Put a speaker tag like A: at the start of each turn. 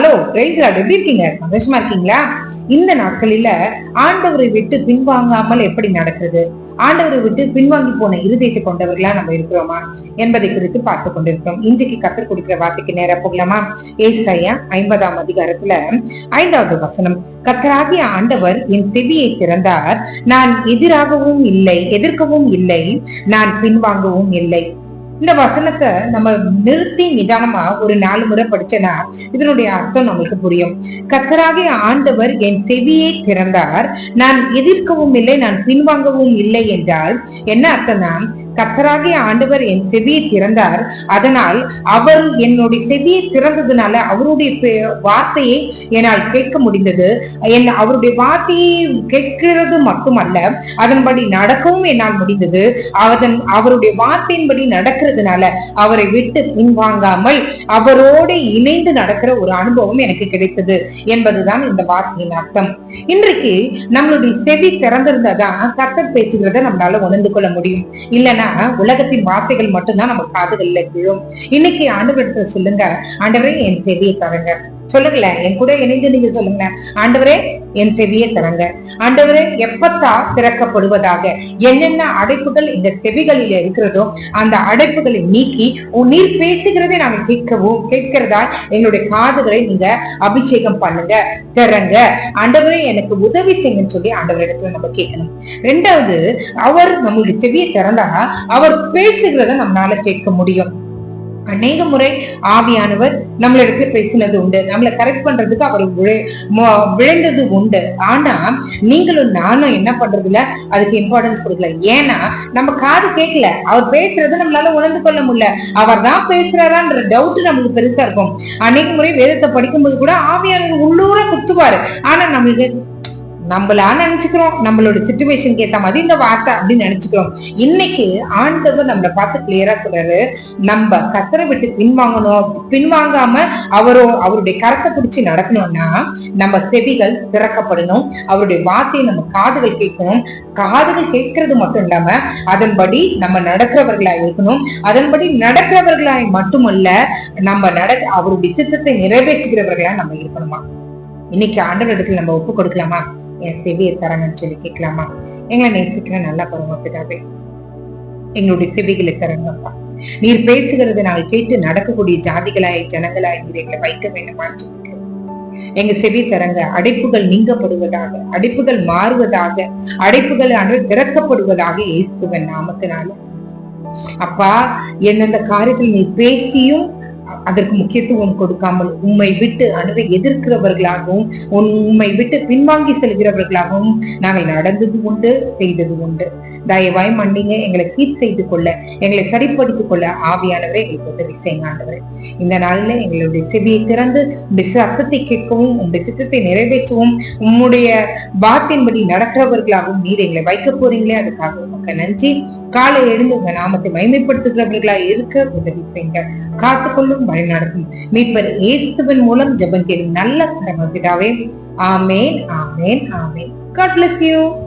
A: Price எப்படி இருக்கீங்க? சந்தோஷமா இருக்கீங்களா? இந்த நாட்களில ஆண்டவரை விட்டு பின்வாங்காமல் எப்படி நடக்கிறது? ஆண்டவரை விட்டு பின்வாங்கி போன இருதயத்தை கொண்டவர்களா நம்ம இருக்கிறோமா? என்பதை குறித்து பார்த்து கொண்டிருக்கிறோம். இன்றைக்கு கத்தர் கொடுக்கிற வார்த்தைக்கு நேரா போகலாமா? ஏசாயா ஐம்பதாம் அதிகாரத்துல ஐந்தாவது வசனம். கத்தராகிய ஆண்டவர் என் செவியை திறந்தார். நான் எதிராகவும் இல்லை எதிர்க்கவும் இல்லை. நான் பின்வாங்கவும் இல்லை. இந்த வசனத்தை நம்ம நிறுத்தி நிதானமா ஒரு நாலு முறை படிச்சனா இதனுடைய அர்த்தம் நம்மளுக்கு புரியும். கத்தராகிய ஆண்டவர் என் செவியை திறந்தார். நான் எதிர்க்கவும் இல்லை நான் பின்வாங்கவும் இல்லை என்றால் என்ன அர்த்தம்னா கத்தராகிய ஆண்டவர் என் செவியை திறந்தார். அதனால் அவர் என்னுடைய செவியை திறந்ததுனால அவருடைய வார்த்தையை என்னால் கேட்க முடிந்தது. என் அவருடைய வார்த்தையை கேட்கிறது மட்டுமல்ல அதன்படி நடக்கவும் என்னால் முடிந்தது. அதன் அவருடைய வார்த்தையின்படி நடக்கிறதுனால அவரை விட்டு பின்வாங்காமல் அவரோடு இணைந்து நடக்கிற ஒரு அனுபவம் எனக்கு கிடைத்தது என்பதுதான் இந்த வார்த்தையின் அர்த்தம். இன்றைக்கு நம்மளுடைய செவி திறந்திருந்தாதான் கத்தர் பேசுகிறத நம்மளால உணர்ந்து கொள்ள முடியும். இல்லைன்னா உலகத்தின் வார்த்தைகள் மட்டும்தான் நம்ம காதுகள்ல விழும். இன்னைக்கு ஆண்டவர்கிட்ட சொல்லுங்க. ஆண்டவரே என் செவியை தரங்க. சொல்லுங்களேன் என் கூட இணைந்து நீங்க சொல்லுங்க ஆண்டவரே என் செவியை தரங்க ஆண்டவரே எப்பத்தா திறக்கப்படுவதாக என்னென்ன அடைப்புகள் இந்த செவிகளில் இருக்கிறதோ அந்த அடைப்புகளை நீக்கி நீர் பேசுகிறதை நாங்க கேட்கவும் கேட்கிறதா எங்களுடைய காதுகளை நீங்க அபிஷேகம் பண்ணுங்க திறங்க. ஆண்டவரே எனக்கு உதவி செய்யுங்கன்னு சொல்லி ஆண்டவரிடத்துல நம்ம கேட்கணும். ரெண்டாவது அவர் நம்மளுடைய செவியை திறந்தா அவர் பேசுகிறத நம்மளால கேட்க முடியும். அநேக முறை ஆவியானவர் நம்மளிடத்துல பேசினது உண்டு. நம்மளை கரெக்ட் பண்றதுக்கு அவர் விழைந்தது உண்டு. ஆனா நீங்களும் நானும் என்ன பண்றதுல அதுக்கு இம்பார்ட்டன்ஸ் கொடுக்கல. ஏன்னா நம்ம காது கேட்கல அவர் பேசுறது நம்மளால உணர்ந்து கொள்ள முடியல. அவர் தான் பேசுறாரான்ற டவுட் நம்மளுக்கு பெருசா இருக்கும். அநேக முறை வேதத்தை படிக்கும்போது கூட ஆவியானவர் உள்ளூர குத்துவாரு. ஆனா நம்மளுக்கு நம்மளா நினைச்சுக்கிறோம். நம்மளோட சுச்சுவேஷனுக்கு ஏத்த மாதிரி இந்த வார்த்தை அப்படின்னு நினைச்சுக்கிறோம். இன்னைக்கு ஆண்டவர் நம்மளை பார்த்து கிளியரா சொல்றாரு. நம்ம கத்தரை விட்டு பின்வாங்கணும். பின்வாங்காம அவரோ அவருடைய கரத்தை பிடிச்சி நடக்கணும்னா நம்ம செவிகள் திறக்கப்படணும். அவருடைய வார்த்தையை நம்ம காதுகள் கேட்கணும். காதுகள் கேட்கறது மட்டும் இல்லாம அதன்படி நம்ம நடக்கிறவர்களா இருக்கணும். அதன்படி நடக்கிறவர்களாய் மட்டுமல்ல நம்ம நட அவருடைய சித்தத்தை நிறைவேற்றுகிறவர்களா நம்ம இருக்கணுமா? இன்னைக்கு ஆண்டவர் இடத்துல நம்ம ஒப்பு கொடுக்கலாமா? என் செவியை தரங்கன்னு சொல்லி கேட்கலாமா? எங்களை நேசிக்கிற நல்லா பரவாயில்லாவே எங்களுடைய செவிகளை தரங்கப்பா நீர் பேசுகிறது நாங்கள் கேட்டு நடக்கக்கூடிய ஜாதிகளாய் ஜனங்களாய் நீர் எங்களை வைக்க வேண்டுமான்னு எங்க செவி தரங்க அடைப்புகள் நீங்கப்படுவதாக அடைப்புகள் மாறுவதாக அடைப்புகள் அன்று திறக்கப்படுவதாக இயேசுவன் நாமத்தினால. அப்பா எந்தெந்த காரியத்தில் நீ பேசியும் அதற்கு முக்கியத்துவம் கொடுக்காமல் உண்மை விட்டு அணுவை எதிர்க்கிறவர்களாகவும் உண்மை விட்டு பின்வாங்கி செல்கிறவர்களாகவும் நாங்கள் நடந்தது உண்டு செய்தது உண்டு. தயவாய் மன்னிங்க எங்களை சீர் செய்து கொள்ள எங்களை சரிப்படுத்திக் கொள்ள ஆவியானவரை எங்களுக்கு உதவி செய்யுங்க ஆண்டவரே. இந்த நாள்ல எங்களுடைய செவியை திறந்து உங்களுடைய சத்தத்தை கேட்கவும் உங்களுடைய சித்தத்தை நிறைவேற்றவும். உம்முடைய வார்த்தையின்படி நடக்கிறவர்களாகவும் நீர் எங்களை வைக்க போறீங்களே அதுக்காக உமக்கு நன்றி. காலை எழுந்து உங்க நாமத்தை மைமைப்படுத்துகிறவர்களா இருக்க உதவி செய்யுங்க காத்துக்கொள்ளும் வழி நடக்கும் மீட்பர் ஏசுவன் மூலம் ஜபம் கேடும் நல்ல பரமபிதாவே ஆமேன் ஆமேன் ஆமேன். God bless you.